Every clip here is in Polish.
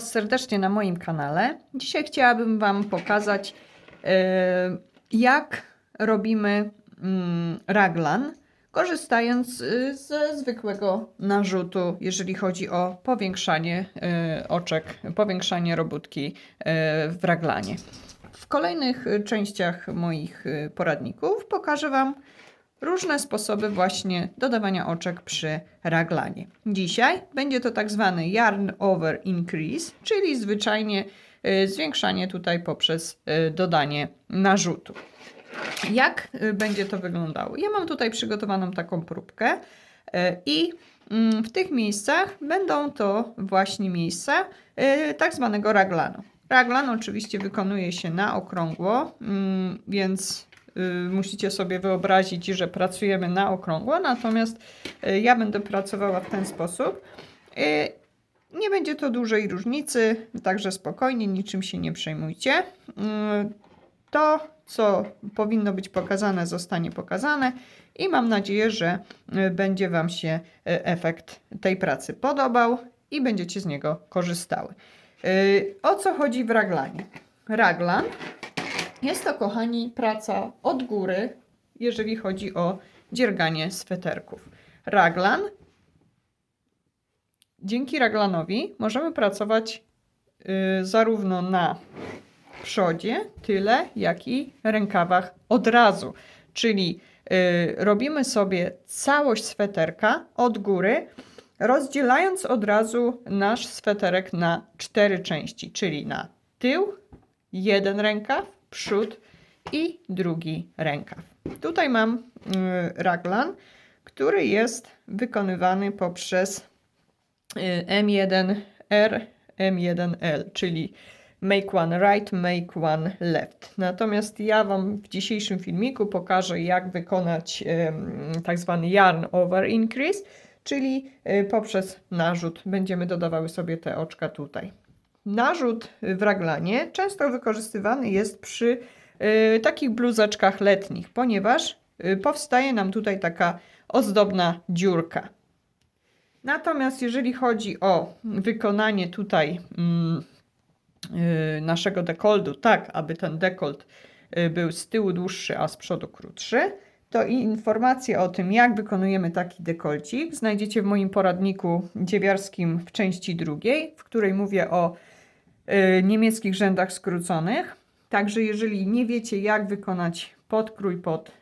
Was serdecznie na moim kanale. Dzisiaj chciałabym Wam pokazać, e, jak robimy mm, raglan, korzystając y, ze zwykłego narzutu, jeżeli chodzi o powiększanie e, oczek, powiększanie robótki w raglanie. W kolejnych y, częściach moich y, poradników pokażę Wam różne sposoby właśnie dodawania oczek przy raglanie. Dzisiaj będzie to tak zwany yarn over increase, czyli zwyczajnie y, zwiększanie tutaj poprzez y, dodanie narzutu. Jak y, będzie to wyglądało? Ja mam tutaj przygotowaną taką próbkę i mm, w tych miejscach będą to właśnie miejsca tak zwanego raglanu. Raglan oczywiście wykonuje się na okrągło, mm, więc musicie sobie wyobrazić, że pracujemy na okrągło, natomiast y, ja będę pracowała w ten sposób. Y, Nie będzie to dużej różnicy, także spokojnie, niczym się nie przejmujcie. Y, To, co powinno być pokazane, zostanie pokazane i mam nadzieję, że y, będzie Wam się y, efekt tej pracy podobał i będziecie z niego korzystały. Y, O co chodzi w raglanie? Raglan jest to, kochani, praca od góry, jeżeli chodzi o dzierganie sweterków. Raglan, dzięki raglanowi możemy pracować y, zarówno na przodzie, tyle, jak i rękawach od razu. Czyli y, robimy sobie całość sweterka od góry, rozdzielając od razu nasz sweterek na cztery części, czyli na tył, jeden rękaw, przód i drugi rękaw. Tutaj mam y, raglan, który jest wykonywany poprzez y, M1R, M1L, czyli make one right, make one left. Natomiast ja Wam w dzisiejszym filmiku pokażę, jak wykonać em, tak zwany yarn over increase, czyli y, poprzez narzut będziemy dodawały sobie te oczka tutaj. Narzut w raglanie często wykorzystywany jest przy y, takich bluzeczkach letnich, ponieważ y, powstaje nam tutaj taka ozdobna dziurka. Natomiast jeżeli chodzi o wykonanie tutaj y, naszego dekoldu, tak aby ten dekolt był z tyłu dłuższy, a z przodu krótszy, to informacje o tym, jak wykonujemy taki dekolcik, znajdziecie w moim poradniku dziewiarskim w części drugiej, w której mówię o niemieckich rzędach skróconych. Także jeżeli nie wiecie, jak wykonać podkrój pod,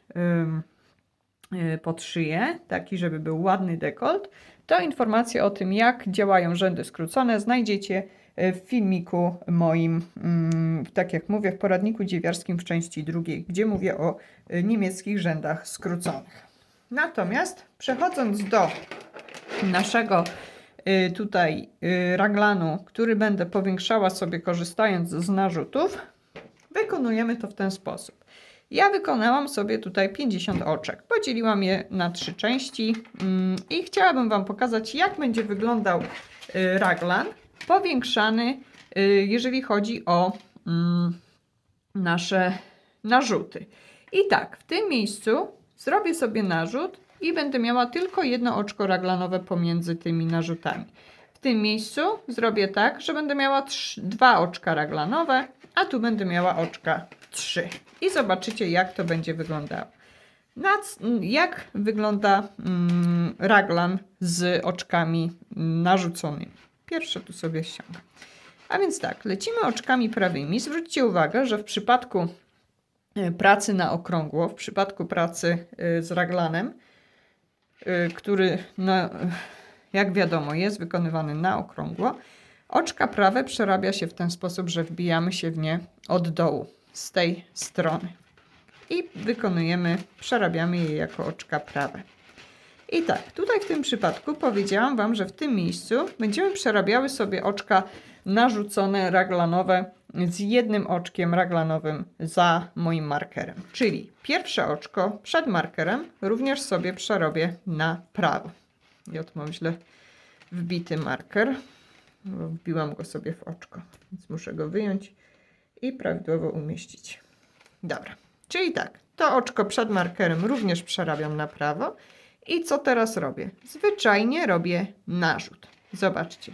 y, pod szyję, taki, żeby był ładny dekolt, to informacje o tym, jak działają rzędy skrócone, znajdziecie y, w filmiku moim, mm, tak jak mówię, w poradniku dziewiarskim w części drugiej, gdzie mówię o y, niemieckich rzędach skróconych. Natomiast przechodząc do naszego y, tutaj y, raglanu, który będę powiększała sobie korzystając z narzutów, wykonujemy to w ten sposób. Ja wykonałam sobie tutaj 50 oczek. Podzieliłam je na trzy części mm, i chciałabym Wam pokazać, jak będzie wyglądał y, raglan powiększany, y, jeżeli chodzi o mm, nasze narzuty. I tak, w tym miejscu zrobię sobie narzut i będę miała tylko jedno oczko raglanowe pomiędzy tymi narzutami. W tym miejscu zrobię tak, że będę miała trz- dwa oczka raglanowe, a tu będę miała oczka trzy. I zobaczycie, jak to będzie wyglądało. Jak wygląda mm, raglan z oczkami narzuconymi. Pierwsze tu sobie ściągam. A więc tak, lecimy oczkami prawymi. Zwróćcie uwagę, że w przypadku e, pracy na okrągło, w przypadku pracy e, z raglanem, który, no, jak wiadomo, jest wykonywany na okrągło, oczka prawe przerabia się w ten sposób, że wbijamy się w nie od dołu, z tej strony. I wykonujemy, przerabiamy je jako oczka prawe. I tak, tutaj w tym przypadku powiedziałam Wam, że w tym miejscu będziemy przerabiały sobie oczka narzucone raglanowe z jednym oczkiem raglanowym za moim markerem. Czyli pierwsze oczko przed markerem również sobie przerobię na prawo. Oto mam źle wbity marker. Wbiłam go sobie w oczko, więc muszę go wyjąć i prawidłowo umieścić. Dobra, czyli tak, to oczko przed markerem również przerabiam na prawo. I co teraz robię? Zwyczajnie robię narzut. Zobaczcie.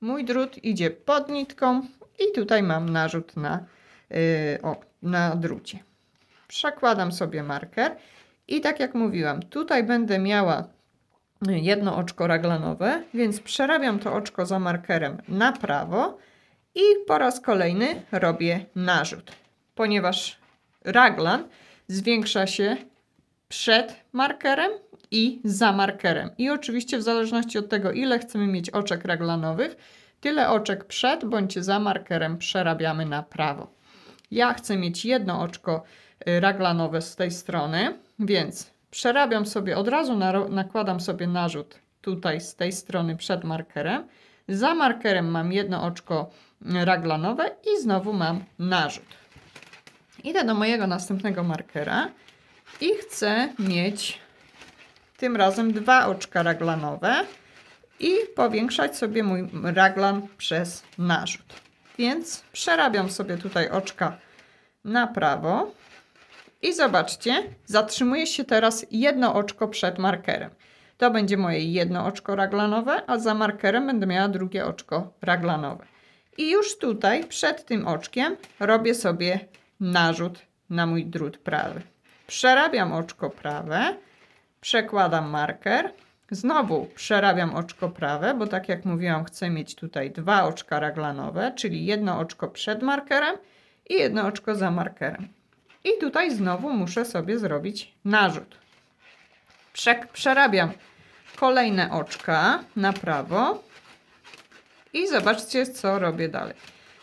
mój drut idzie pod nitką i tutaj mam narzut na, yy, o, na drucie. Przekładam sobie marker i tak jak mówiłam, tutaj będę miała jedno oczko raglanowe, więc przerabiam to oczko za markerem na prawo i po raz kolejny robię narzut, ponieważ raglan zwiększa się przed markerem i za markerem. I oczywiście w zależności od tego, ile chcemy mieć oczek raglanowych, tyle oczek przed bądź za markerem przerabiamy na prawo. Ja chcę mieć jedno oczko y, raglanowe z tej strony, więc przerabiam sobie, od razu nakładam sobie narzut tutaj z tej strony przed markerem. Za markerem mam jedno oczko y, raglanowe i znowu mam narzut. Idę do mojego następnego markera i chcę mieć tym razem dwa oczka raglanowe i powiększać sobie mój raglan przez narzut. Więc przerabiam sobie tutaj oczka na prawo i zobaczcie, zatrzymuje się teraz jedno oczko przed markerem. To będzie moje jedno oczko raglanowe, a za markerem będę miała drugie oczko raglanowe. I już tutaj przed tym oczkiem robię sobie narzut na mój drut prawy. Przerabiam oczko prawe, przekładam marker, znowu przerabiam oczko prawe, bo tak jak mówiłam, chcę mieć tutaj dwa oczka raglanowe, czyli jedno oczko przed markerem i jedno oczko za markerem. I tutaj znowu muszę sobie zrobić narzut. Prze- przerabiam kolejne oczka na prawo i zobaczcie, co robię dalej.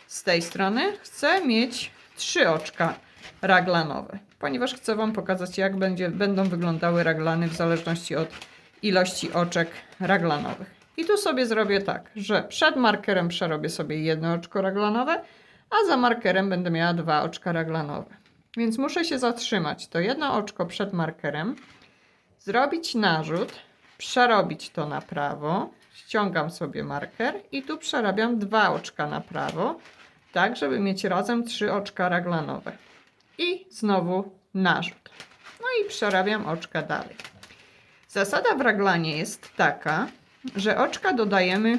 Z tej strony chcę mieć trzy oczka raglanowe, ponieważ chcę Wam pokazać, jak będzie, będą wyglądały raglany w zależności od ilości oczek raglanowych. I tu sobie zrobię tak, że przed markerem przerobię sobie jedno oczko raglanowe, a za markerem będę miała dwa oczka raglanowe. Więc muszę się zatrzymać. To jedno oczko przed markerem, zrobić narzut, przerobić to na prawo, ściągam sobie marker i tu przerabiam dwa oczka na prawo, tak żeby mieć razem trzy oczka raglanowe. I znowu narzut. No i przerabiam oczka dalej. Zasada w raglanie jest taka, że oczka dodajemy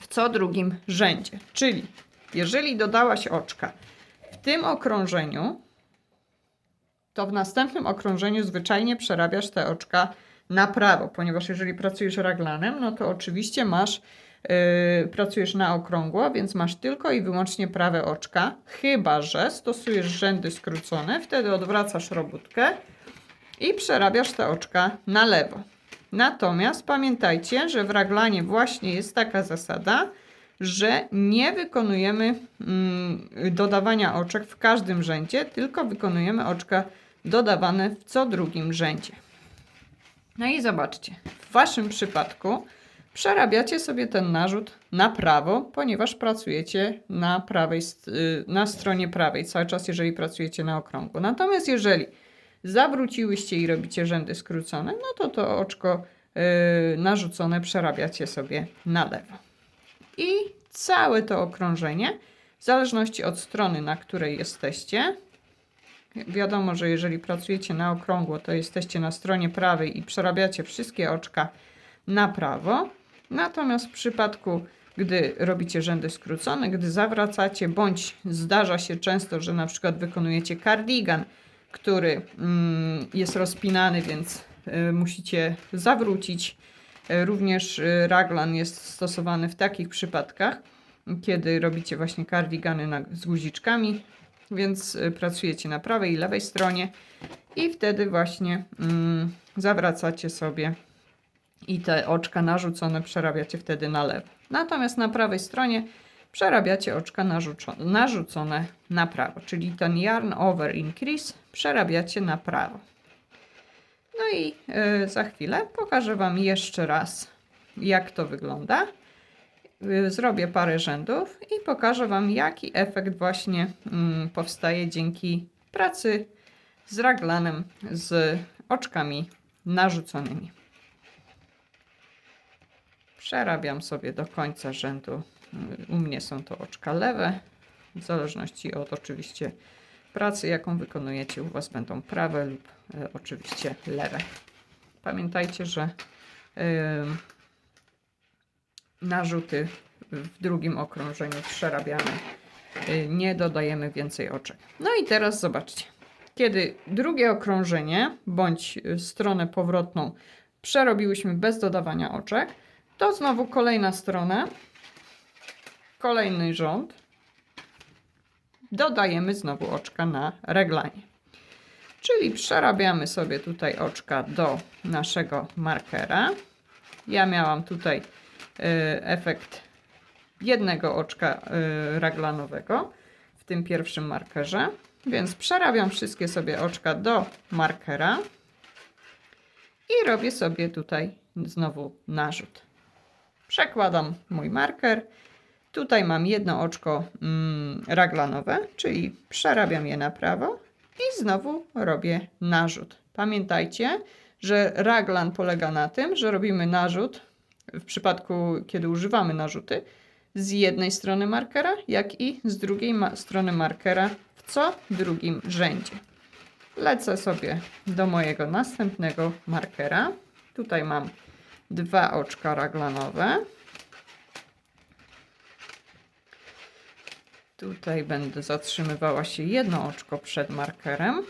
w co drugim rzędzie. Czyli jeżeli dodałaś oczka w tym okrążeniu, to w następnym okrążeniu zwyczajnie przerabiasz te oczka na prawo, ponieważ jeżeli pracujesz raglanem, no to oczywiście masz, yy, pracujesz na okrągło, więc masz tylko i wyłącznie prawe oczka, chyba że stosujesz rzędy skrócone, wtedy odwracasz robótkę i przerabiasz te oczka na lewo. Natomiast pamiętajcie, że w raglanie właśnie jest taka zasada, że nie wykonujemy mm, dodawania oczek w każdym rzędzie, tylko wykonujemy oczka dodawane w co drugim rzędzie. No i zobaczcie, w waszym przypadku przerabiacie sobie ten narzut na prawo, ponieważ pracujecie na prawej, y, na stronie prawej cały czas, jeżeli pracujecie na okrągło. Natomiast jeżeli zawróciłyście i robicie rzędy skrócone, no to to oczko y, narzucone przerabiacie sobie na lewo. I całe to okrążenie, w zależności od strony, na której jesteście, wiadomo, że jeżeli pracujecie na okrągło, to jesteście na stronie prawej i przerabiacie wszystkie oczka na prawo. Natomiast w przypadku, gdy robicie rzędy skrócone, gdy zawracacie, bądź zdarza się często, że na przykład wykonujecie kardigan, który mm, jest rozpinany, więc y, musicie zawrócić. Y, Również y, raglan jest stosowany w takich przypadkach, kiedy robicie właśnie kardigany z guziczkami, więc pracujecie na prawej i lewej stronie i wtedy właśnie mm, zawracacie sobie i te oczka narzucone przerabiacie wtedy na lewo. Natomiast na prawej stronie przerabiacie oczka narzuco- narzucone na prawo, czyli ten yarn over increase przerabiacie na prawo. No i y, za chwilę pokażę Wam jeszcze raz, jak to wygląda. Y, Zrobię parę rzędów i pokażę Wam, jaki efekt właśnie mm, powstaje dzięki pracy z raglanem z oczkami narzuconymi. Przerabiam sobie do końca rzędu. U mnie są to oczka lewe, w zależności od oczywiście pracy, jaką wykonujecie. U Was będą prawe lub e, oczywiście lewe. Pamiętajcie, że narzuty w drugim okrążeniu przerabiamy. Nie dodajemy więcej oczek. No i teraz zobaczcie. Kiedy drugie okrążenie bądź y, stronę powrotną przerobiłyśmy bez dodawania oczek, to znowu kolejna strona, kolejny rząd. Dodajemy znowu oczka na reglanie. Czyli przerabiamy sobie tutaj oczka do naszego markera. Ja miałam tutaj y, efekt jednego oczka y, raglanowego w tym pierwszym markerze, więc przerabiam wszystkie sobie oczka do markera i robię sobie tutaj znowu narzut. Przekładam mój marker. Tutaj mam jedno oczko mm, raglanowe, czyli przerabiam je na prawo i znowu robię narzut. Pamiętajcie, że raglan polega na tym, że robimy narzut w przypadku, kiedy używamy narzuty, z jednej strony markera, jak i z drugiej ma- strony markera w co drugim rzędzie. Lecę sobie do mojego następnego markera. Tutaj mam dwa oczka raglanowe. Tutaj będę zatrzymywała się jedno oczko przed markerem.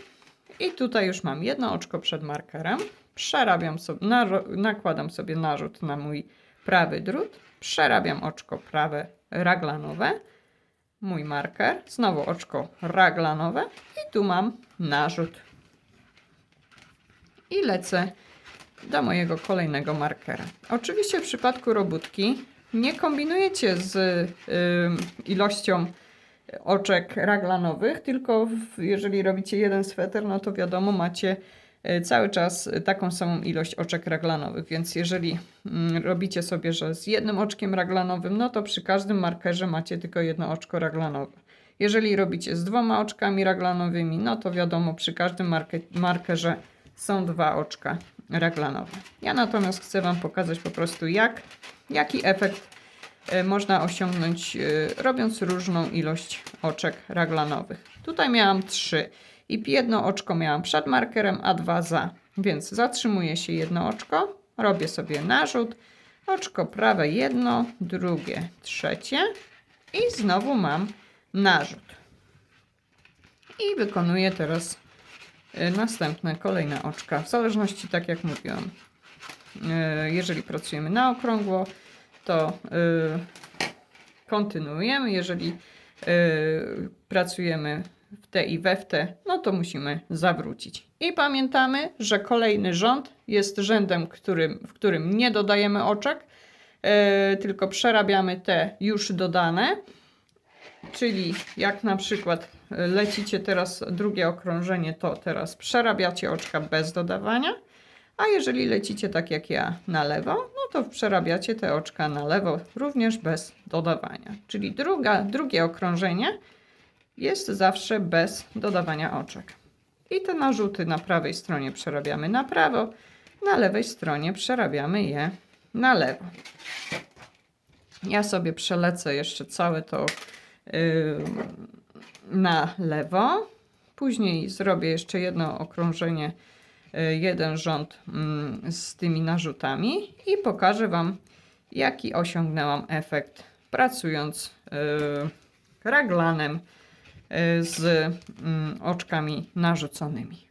I tutaj już mam jedno oczko przed markerem. Przerabiam sobie, nakładam sobie narzut na mój prawy drut. Przerabiam oczko prawe raglanowe. Mój marker. Znowu oczko raglanowe. I tu mam narzut. I lecę do mojego kolejnego markera. Oczywiście w przypadku robótki nie kombinujecie z ilością oczek raglanowych, tylko w, jeżeli robicie jeden sweter, no to wiadomo, macie e, cały czas taką samą ilość oczek raglanowych, więc jeżeli mm, robicie sobie, że z jednym oczkiem raglanowym, no to przy każdym markerze macie tylko jedno oczko raglanowe. Jeżeli robicie z dwoma oczkami raglanowymi, no to wiadomo, przy każdym marke, markerze są dwa oczka raglanowe. Ja natomiast chcę Wam pokazać po prostu, jak, jaki efekt można osiągnąć, e, robiąc różną ilość oczek raglanowych. Tutaj miałam trzy i jedno oczko miałam przed markerem, a dwa za. Więc zatrzymuje się jedno oczko, robię sobie narzut, oczko prawe jedno, drugie, trzecie i znowu mam narzut. I wykonuję teraz y, następne, kolejne oczka, w zależności, tak jak mówiłam. Jeżeli pracujemy na okrągło, to y, kontynuujemy. Jeżeli y, pracujemy w te i we w te, no to musimy zawrócić. I pamiętamy, że kolejny rząd jest rzędem, którym, w którym nie dodajemy oczek, y, tylko przerabiamy te już dodane. Czyli jak na przykład lecicie teraz drugie okrążenie, to teraz przerabiacie oczka bez dodawania. A jeżeli lecicie tak jak ja na lewo, no to przerabiacie te oczka na lewo również bez dodawania. Czyli druga, drugie okrążenie jest zawsze bez dodawania oczek. I te narzuty na prawej stronie przerabiamy na prawo, na lewej stronie przerabiamy je na lewo. Ja sobie przelecę jeszcze całe to yy, na lewo. Później zrobię jeszcze jedno okrążenie, jeden rząd mm, z tymi narzutami i pokażę Wam, jaki osiągnęłam efekt pracując yy, raglanem yy, z mm, oczkami narzuconymi.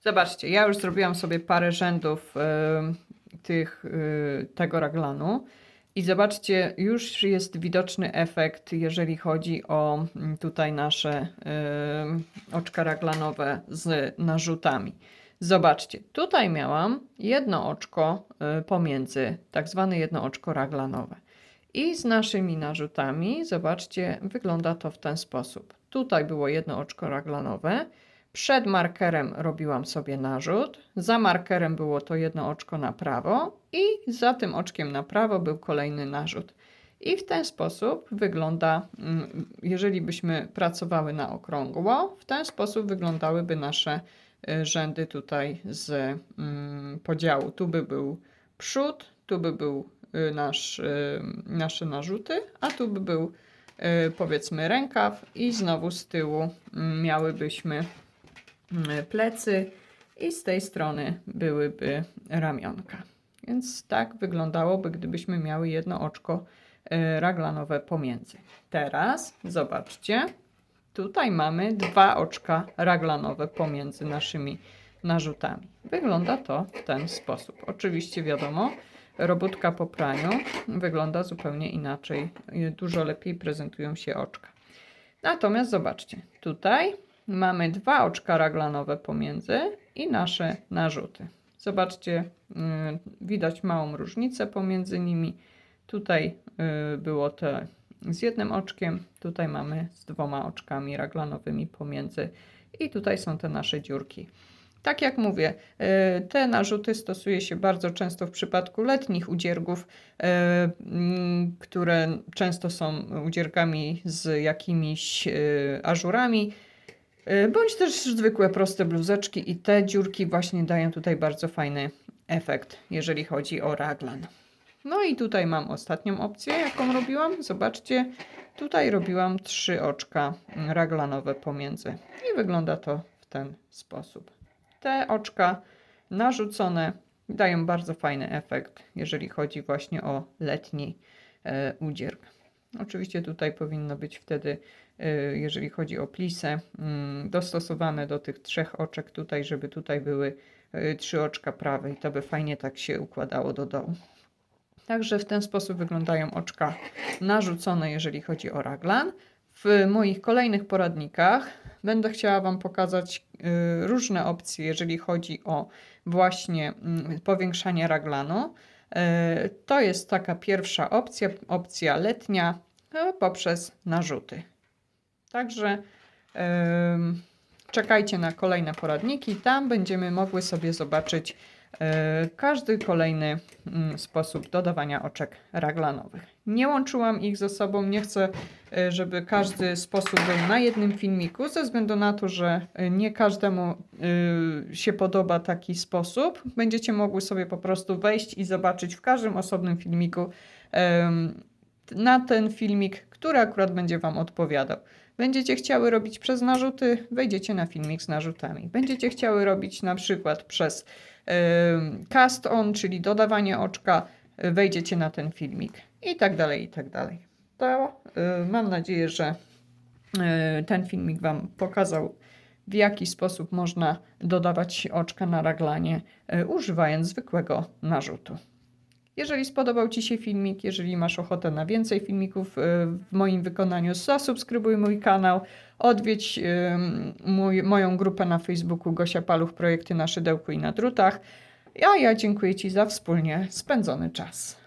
Zobaczcie, ja już zrobiłam sobie parę rzędów yy, tych, tego raglanu. I zobaczcie, już jest widoczny efekt, jeżeli chodzi o mm, tutaj nasze y, oczka raglanowe z narzutami. Zobaczcie, tutaj miałam jedno oczko y, pomiędzy, tak zwane jedno oczko raglanowe. I z naszymi narzutami, zobaczcie, wygląda to w ten sposób. Tutaj było jedno oczko raglanowe. Przed markerem robiłam sobie narzut, za markerem było to jedno oczko na prawo i za tym oczkiem na prawo był kolejny narzut. I w ten sposób wygląda, mm, jeżeli byśmy pracowały na okrągło, w ten sposób wyglądałyby nasze y, rzędy tutaj z mm, podziału. Tu by był przód, tu by był y, nasz, y, nasze narzuty, a tu by był powiedzmy rękaw i znowu z tyłu mm, miałybyśmy plecy i z tej strony byłyby ramionka. Więc tak wyglądałoby, gdybyśmy miały jedno oczko y, raglanowe pomiędzy. Teraz zobaczcie, tutaj mamy dwa oczka raglanowe pomiędzy naszymi narzutami. Wygląda to w ten sposób. Oczywiście wiadomo, robótka po praniu wygląda zupełnie inaczej. Dużo lepiej prezentują się oczka. Natomiast zobaczcie, tutaj mamy dwa oczka raglanowe pomiędzy i nasze narzuty. Zobaczcie, y, widać małą różnicę pomiędzy nimi. Tutaj y, było to z jednym oczkiem, tutaj mamy z dwoma oczkami raglanowymi pomiędzy i tutaj są te nasze dziurki. Tak jak mówię, y, te narzuty stosuje się bardzo często w przypadku letnich udziergów, mm, które często są udziergami z jakimiś ażurami, bądź też zwykłe proste bluzeczki i te dziurki właśnie dają tutaj bardzo fajny efekt, jeżeli chodzi o raglan. No i tutaj mam ostatnią opcję, jaką robiłam. Zobaczcie, tutaj robiłam trzy oczka raglanowe pomiędzy i wygląda to w ten sposób. Te oczka narzucone dają bardzo fajny efekt, jeżeli chodzi właśnie o letni e, udzierg. Oczywiście tutaj powinno być wtedy, e, jeżeli chodzi o plisę, mm, dostosowane do tych trzech oczek tutaj, żeby tutaj były e, trzy oczka prawe i to by fajnie tak się układało do dołu. Także w ten sposób wyglądają oczka narzucone, jeżeli chodzi o raglan. W moich kolejnych poradnikach będę chciała Wam pokazać y, różne opcje, jeżeli chodzi o właśnie mm, powiększanie raglanu. Y, To jest taka pierwsza opcja, opcja letnia y, poprzez narzuty. Także czekajcie na kolejne poradniki. Tam będziemy mogły sobie zobaczyć e, każdy kolejny mm, sposób dodawania oczek raglanowych. Nie łączyłam ich ze sobą, nie chcę, e, żeby każdy sposób był na jednym filmiku, ze względu na to, że e, nie każdemu y, się podoba taki sposób. Będziecie mogły sobie po prostu wejść i zobaczyć w każdym osobnym filmiku na ten filmik, który akurat będzie Wam odpowiadał. Będziecie chciały robić przez narzuty, wejdziecie na filmik z narzutami. Będziecie chciały robić na przykład przez cast on, czyli dodawanie oczka, wejdziecie na ten filmik i tak dalej, i tak dalej. To y, mam nadzieję, że y, ten filmik Wam pokazał, w jaki sposób można dodawać oczka na raglanie, y, używając zwykłego narzutu. Jeżeli spodobał Ci się filmik, jeżeli masz ochotę na więcej filmików y, w moim wykonaniu, zasubskrybuj mój kanał, odwiedź ym, mój, moją grupę na Facebooku Gosia Paluch Projekty na szydełku i na drutach. A ja dziękuję Ci za wspólnie spędzony czas.